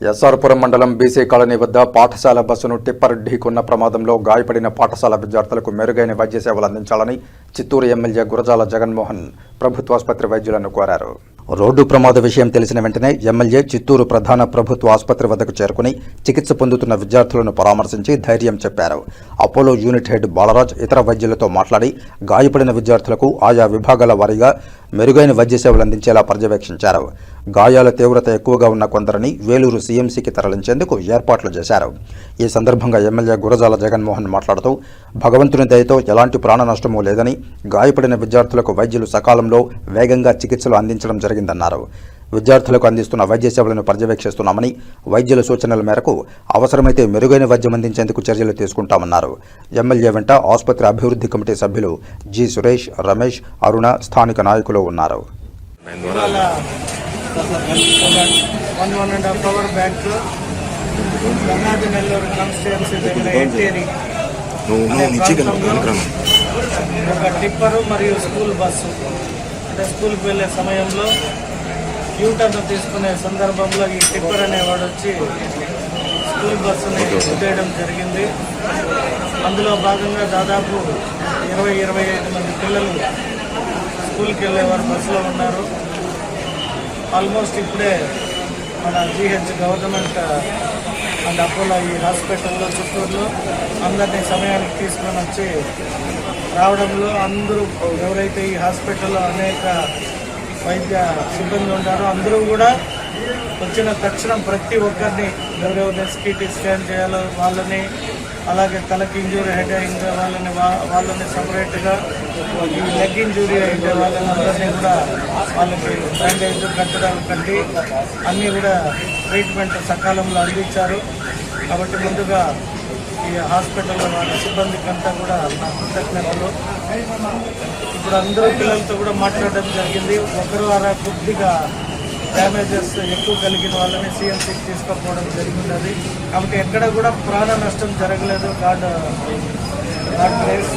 ఎస్ఆర్పురం మండలం BC colony వద్ద పాఠశాల బస్సును టిప్పర్ ఢీకున్న ప్రమాదంలో గాయపడిన పాఠశాల విద్యార్థులకు మెరుగైన వైద్య సేవలు అందించాలని చిత్తూరు ఎమ్మెల్యే గురజాల జగన్మోహన్ ప్రభుత్వాసుపత్రి వైద్యులను కోరారు. రోడ్డు ప్రమాద విషయం తెలిసిన వెంటనే ఎమ్మెల్యే చిత్తూరు ప్రధాన ప్రభుత్వ ఆసుపత్రి వద్దకు చేరుకుని చికిత్స పొందుతున్న విద్యార్థులను పరామర్శించి ధైర్యం చెప్పారు. అపోలో యూనిట్ హెడ్ బాలరాజ్ ఇతర వైద్యులతో మాట్లాడి గాయపడిన విద్యార్థులకు ఆయా విభాగాల వారీగా మెరుగైన వైద్య సేవలు అందించేలా పర్యవేక్షించారు. గాయాల తీవ్రత ఎక్కువగా ఉన్న కొందరిని వేలూరు సీఎంసీకి తరలించేందుకు ఏర్పాట్లు చేశారు. ఈ సందర్భంగా ఎమ్మెల్యే గురజాల జగన్మోహన్ మాట్లాడుతూ భగవంతుని దయతో ఎలాంటి ప్రాణ నష్టమూ లేదని గాయపడిన విద్యార్థులకు వైద్యులు సకాలంలో వేగంగా చికిత్సలు అందించడం జరిగింది జరిగిందన్నారు. విద్యార్థులకు అందిస్తున్న వైద్య సేవలను పర్యవేక్షిస్తున్నామని వైద్యుల సూచనల మేరకు అవసరమైతే మెరుగైన వైద్యం అందించేందుకు చర్యలు తీసుకుంటామన్నారు. ఎమ్మెల్యే వెంట ఆసుపత్రి అభివృద్ధి కమిటీ సభ్యులు జి. సురేష్ రమేష్ అరుణ స్థానిక నాయకులు ఉన్నారు. ఒక టిప్పరు మరియు స్కూల్ బస్సు. అంటే స్కూల్కి వెళ్ళే సమయంలో యూటర్న్ తీసుకునే సందర్భంలో ఈ టిప్పర్ అనేవాడు వచ్చి స్కూల్ బస్సుని చేయడం జరిగింది. అందులో భాగంగా దాదాపు ఇరవై ఇరవై ఐదు మంది పిల్లలు స్కూల్కి వెళ్ళేవారు బస్సులో ఉన్నారు. ఆల్మోస్ట్ ఇప్పుడే మన జీహెచ్ గవర్నమెంట్ అండ్ అపోలో ఈ హాస్పిటల్లో చిత్తూరులో అందరినీ సమయానికి తీసుకొని వచ్చి రావడంలో అందరూ ఎవరైతే ఈ హాస్పిటల్లో అనేక వైద్య సిబ్బంది ఉంటారో అందరూ కూడా వచ్చిన తక్షణం ప్రతి ఒక్కరిని ఎవరెవరిని ఎస్పీటీ స్కాన్ చేయాలో వాళ్ళని అలాగే తలకి ఇంజూరీ హెడ్ అయిందే వాళ్ళని వాళ్ళని సపరేట్గా ఈ లెగ్ ఇంజూరీ అయితే వాళ్ళని అందరినీ కూడా వాళ్ళకి బ్యాండేజ్ కట్టడాలు కట్టి అన్నీ కూడా ట్రీట్మెంట్ సకాలంలో అందించారు. కాబట్టి ముందుగా ఈ హాస్పిటల్లో వాళ్ళ సిబ్బందికి అంతా కూడా నా కృతజ్ఞతలు. ఇప్పుడు అందరూ పిల్లలతో కూడా మాట్లాడడం జరిగింది. ఒకరు అలా కొద్దిగా డ్యామేజెస్ ఎక్కువ కలిగిన వాళ్ళని సిఎంసీకి తీసుకుపోవడం జరిగినది. కాబట్టి ఎక్కడ కూడా ప్రాణ నష్టం జరగలేదు. గాడ్ గాడ్ గ్రేస్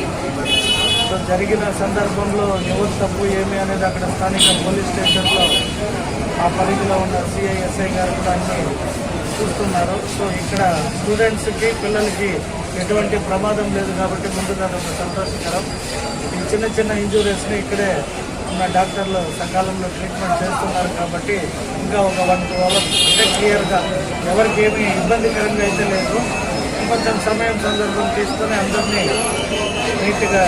సో జరిగిన సందర్భంలో ఎవరు తప్పు ఏమి అనేది అక్కడ స్థానిక పోలీస్ స్టేషన్లో ఆ పరిధిలో ఉన్న సిఐఎస్ఐ గారు కూడా అన్ని చూస్తున్నారు. సో ఇక్కడ స్టూడెంట్స్కి పిల్లలకి ఎటువంటి ప్రమాదం లేదు కాబట్టి ముందుగా అదొక సంతోషకరం. ఈ చిన్న చిన్న ఇంజురీస్ని ఇక్కడే ఉన్న డాక్టర్లు సకాలంలో ట్రీట్మెంట్ చేస్తున్నారు కాబట్టి ఇంకా ఒక వన్ టూ అవర్స్ అంటే క్లియర్గా ఎవరికి ఏమీ ఇబ్బందికరంగా అయితే లేదు. కొంచెం సమయం సందర్భం తీసుకొని అందరినీ నీట్గా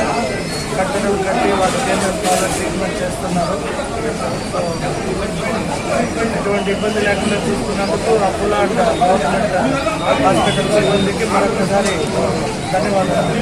కట్టడం కట్టి వాళ్ళకి ఏమేమి కావాలో ట్రీట్మెంట్ చేస్తున్నారు. ఎటువంటి ఇబ్బంది లేకుండా చూసుకున్నందుకు అపోలో గవర్నమెంట్ హాస్పిటల్ సిబ్బందికి మరొకసారి ధన్యవాదాలు.